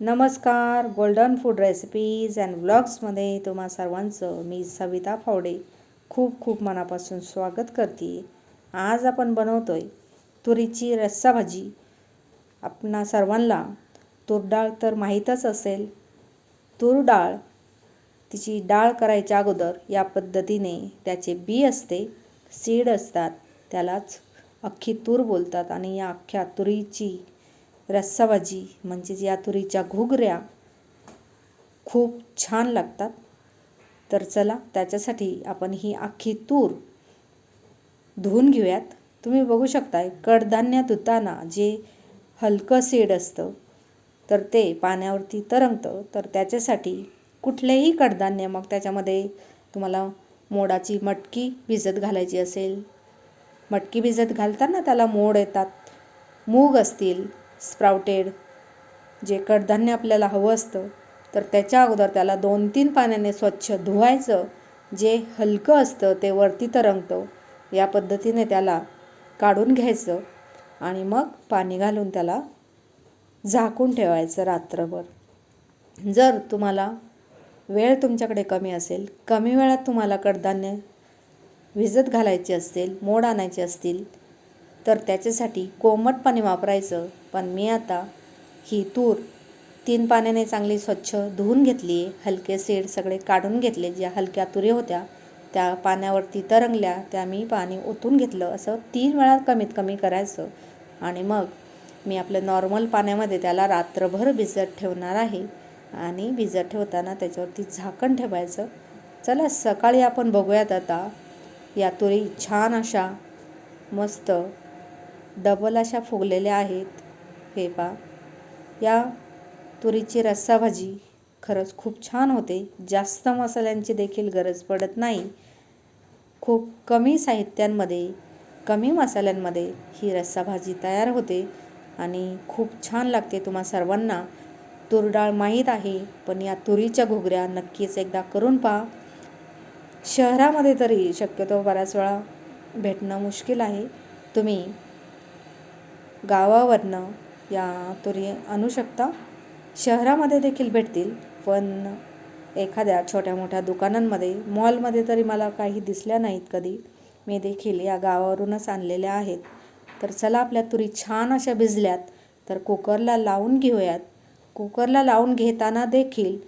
नमस्कार golden food recipes and व्लॉग्समध्ये तुम्हा सर्वांचं मी सविता फावडे खूप खूप मनापासून स्वागत करते. आज आपण बनवतो आहे तुरीची रस्सा भाजी. आपणा सर्वांना तूर डाळ तर माहीतच असेल. तूर डाळ तिची डाळ करायच्या अगोदर या पद्धतीने त्याचे बी असते सीड असतात त्यालाच अख्खी तूर बोलतात आणि या अख्ख्या तुरीची रस्साभाजी म्हणजेच या तुरीच्या घुगऱ्या खूप छान लागतात. तर चला त्याच्यासाठी आपण ही अख्खी तूर धुवून घेऊयात. तुम्ही बघू शकताय कडधान्य धुताना जे हलकं सीड असतं तर ते पाण्यावरती तरंगतं. तर त्याच्यासाठी कुठलेही कडधान्य मग त्याच्यामध्ये तुम्हाला मोडाची मटकी भिजत घालायची असेल. मटकी भिजत घालताना त्याला मोड येतात. मूग असतील स्प्राउटेड जे कडधान्य आपल्याला हवं असतं तर त्याच्या अगोदर त्याला दोन तीन पाण्याने स्वच्छ धुवायचं जे हलकं असतं ते वरती तरंगतं. या पद्धतीने त्याला काढून घ्यायचं आणि मग पाणी घालून त्याला झाकून ठेवायचं रात्रभर. जर तुम्हाला वेळ तुमच्याकडे कमी असेल कमी वेळात तुम्हाला कडधान्य भिजत घालायचे असतील मोड आणायचे असतील तर त्याच्यासाठी कोमट पाणी वापरायचं. पण मी आता ही तूर तीन पाण्याने चांगली स्वच्छ धुवून घेतली आहे. हलके सेड सगळे काढून घेतले. ज्या हलक्या तुरी होत्या त्या पाण्यावरती तरंगल्या त्या मी पाणी ओतून घेतलं. असं तीन वेळा कमीत कमी करायचं. आणि मग मी आपलं नॉर्मल पाण्यामध्ये त्याला रात्रभर भिजत ठेवणार आहे. आणि भिजत ठेवताना त्याच्यावरती झाकण ठेवायचं. चला सकाळी आपण बघूयात आता या तुरी छान अशा मस्त डबल अशा फुगलेल्या आहेत. हे पा या तुरीची रस्सा भाजी खरंच खूप छान होते. जास्त मसाल्यांची देखील गरज पडत नाही. खूप कमी साहित्यांमध्ये कमी मसाल्यांमध्ये ही रस्सा भाजी तयार होते आणि खूप छान लागते तुम्हा सर्वांना. तूर डाळ माहीत आहे पण या तुरीच्या घुगऱ्या नक्कीच एकदा करून पहा. शहरामध्ये तरी शक्यतो बऱ्याच वेळा भेटणं मुश्किल आहे. तुम्ही गावावरनं या तुरी आणू शकता. शहरामध्ये देखील भेटतील पण एखाद्या छोट्या मोठ्या दुकानांमध्ये मॉलमध्ये तरी मला काही दिसल्या नाहीत कधी. मी देखील या गावावरूनच आणलेल्या आहेत. तर चला आपल्या तुरी छान अशा भिजल्यात तर कुकरला लावून घेऊयात. कुकरला लावून घेताना देखील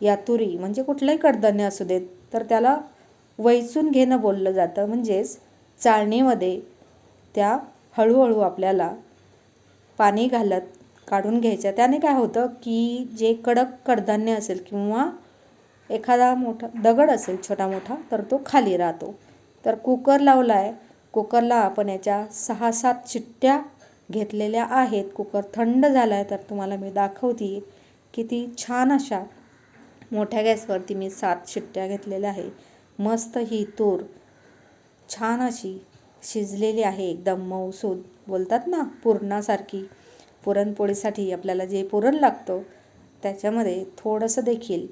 या तुरी म्हणजे कुठलंही कडधान्य असू देत तर त्याला वैचून घेणं बोललं जातं. म्हणजेच चाळणीमध्ये त्या हळूहळू आपल्याला पाणी घालत काढून घ्यायचं. त्याने काय होतं की जे कडक कडधान्य असेल किंवा एखादा मोठा दगड असेल छोटा मोठा तर तो खाली राहतो. तर कुकर लावला आहे कुकरला आपण याच्या सहा सात शिट्ट्या घेतलेल्या आहेत. कुकर थंड झाला आहे तर तुम्हाला मी दाखवते किती छान अशा मोठ्या गॅसवरती मी सात शिट्ट्या घेतलेल्या आहे. मस्त ही तूर छान अशी शिजलेली आहे एकदम मऊसूद बोलतात ना पुरणासारखी. पुरणपोळीसाठी आपल्याला जे पुरण लागतं त्याच्यामध्ये थोडंसं देखील.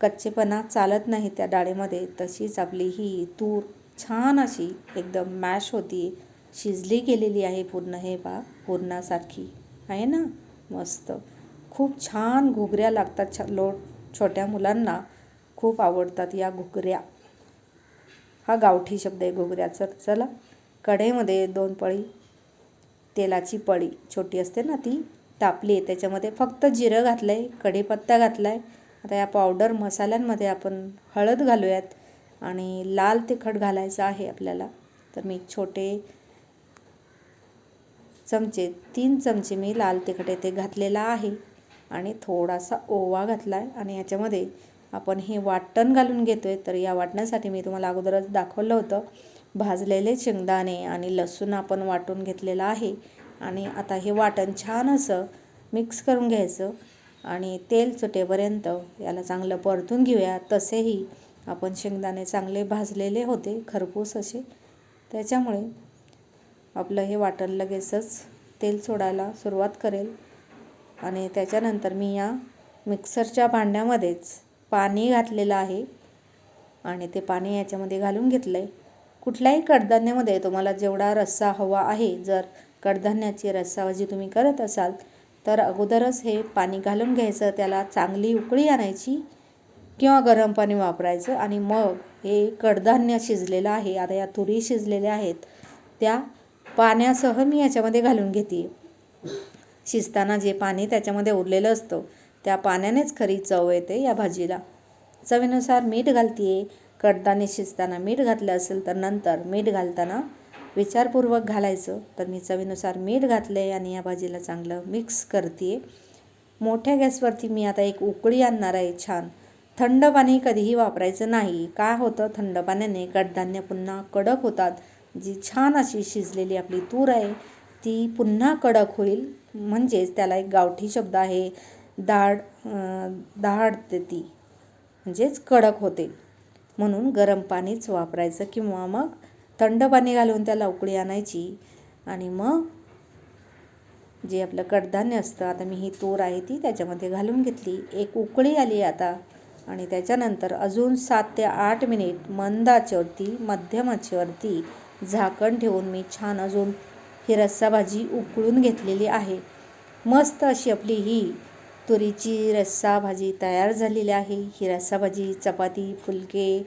कच्चेपणा चालत नाही त्या डाळीमध्ये. तशीच आपली ही तूर छान अशी एकदम मॅश होती. शिजली गेलेली आहे पूर्ण. हे बा पुरणासारखी. आहे ना? मस्त. खूप छान घुगऱ्या लागतात छ लो छोट्या मुलांना. खूप आवडतात या घुगऱ्या. हा गावठी शब्द आहे घुगऱ्याचा. चला. कढईमध्ये दोन पळी तेलाची पळी छोटी असते ना ती तापली आहे. त्याच्यामध्ये फक्त जिरं घातलं आहे कढीपत्ता घातला आहे आता या पावडर मसाल्यांमध्ये आपण हळद घालूयात आणि लाल तिखट घालायचं आहे आपल्याला. तर मी छोटे चमचे तीन चमचे मी लाल तिखट येथे घातलेला आहे. आणि थोडासा ओवा घातला आहे आणि याच्यामध्ये आपण हे वाटण घालून घेतो आहे तर या वाटण्यासाठी मी तुम्हाला अगोदरच दाखवलं होतं. भाजलेले शेंगदाणे आणि लसूण आपण वाटून घेतलेलं आहे. आणि आता हे वाटण छान असं मिक्स करून घ्यायचं आणि तेल सुटेपर्यंत याला चांगलं परतून घेऊया. तसेही आपण शेंगदाणे चांगले भाजलेले होते खरपूस असे. त्याच्यामुळे आपलं हे वाटण लगेचच तेल सोडायला सुरुवात करेल. आणि त्याच्यानंतर मी या मिक्सरच्या भांड्यामध्येच पाणी घातलेलं आहे. आणि ते पाणी याच्यामध्ये घालून घेतलं आहे कुठल्याही कडधान्यामध्ये तुम्हाला जेवढा रस्सा हवा आहे जर कडधान्याची रस्साभाजी तुम्ही करत असाल तर अगोदरच हे पाणी घालून घ्यायचं त्याला चांगली उकळी आणायची किंवा गरम पाणी वापरायचं आणि मग हे कडधान्य शिजलेलं आहे आता या तुरी शिजलेल्या आहेत त्या पाण्यासह मी याच्यामध्ये घालून घेते. शिजताना जे पाणी त्याच्यामध्ये उरलेलं असतं त्या पाण्यानेच खरी चव येते या भाजीला. चवीनुसार मीठ घालते कडधान्य शिजताना मीठ घातलं असेल तर नंतर मीठ घालताना विचारपूर्वक घालायचं. तर मी चवीनुसार मीठ घातलं आहे आणि या भाजीला चांगलं मिक्स करते मोठ्या गॅसवरती मी आता एक उकळी आणणार आहे छान. थंड पाणी कधीही वापरायचं नाही. काय होतं? थंड पाण्याने कडधान्य पुन्हा कडक होतात. जी छान अशी शिजलेली आपली तूर आहे ती पुन्हा कडक होईल. म्हणजेच त्याला एक गावठी शब्द आहे. दाढ दाढते ती. म्हणजेच कडक होते. म्हणून गरम पाणीच वापरायचं किंवा मग थंड पाणी घालून त्याला उकळी आणायची. आणि मग जे आपलं कडधान्य असतं आता मी ही तूर आहे ती त्याच्यामध्ये घालून घेतली. एक उकळी आली आता. आणि त्याच्यानंतर अजून सात ते आठ मिनिट मंदाच्यावरती मध्यमाच्यावरती झाकण ठेवून मी छान अजून ही रस्सा भाजी उकळून घेतलेली आहे. मस्त अशी आपली ही तुरीची रस्सा भाजी तयार झालेली आहे. ही रस्सा भाजी चपाती फुलके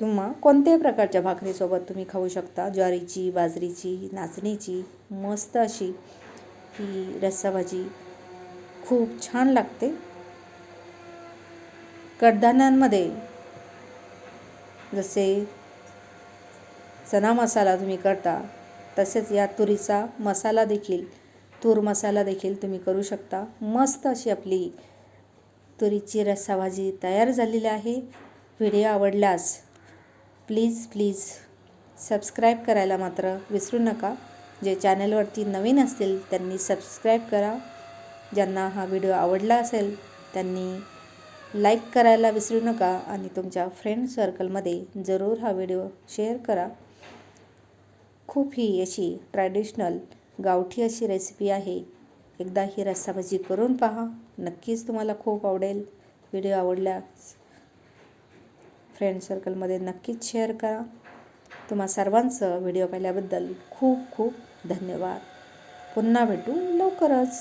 किंवा कोणत्याही प्रकारच्या भाकरीसोबत तुम्ही खाऊ शकता. ज्वारीची बाजरीची नाचणीची मस्त अशी ही रस्सा भाजी खूप छान लागते. कडधान्यांमध्ये जसे चना मसाला तुम्ही करता तसेच या तुरीचा मसाला देखील तूर मसाला देखील तुम्ही करू शकता. मस्त अशी आपली तुरीची रस्सा भाजी तयार झालेली आहे. व्हिडिओ आवडल्यास प्लीज प्लीज सबस्क्राईब करायला मात्र विसरू नका. जे चॅनलवरती नवीन असतील त्यांनी सबस्क्राईब करा. ज्यांना हा व्हिडिओ आवडला असेल त्यांनी लाईक करायला विसरू नका आणि तुमच्या फ्रेंड सर्कलमध्ये जरूर हा व्हिडिओ शेअर करा. खूप ही अशी ट्रॅडिशनल गावठी अशी रेसिपी आहे. एकदा ही रस्साभाजी करून पहा. नक्कीच तुम्हाला खूप आवडेल. व्हिडिओ आवडल्यास फ्रेंड सर्कलमध्ये नक्कीच शेअर करा. तुम्हा सर्वांचं व्हिडिओ पाहिल्याबद्दल खूप खूप धन्यवाद. पुन्हा भेटू लवकरच.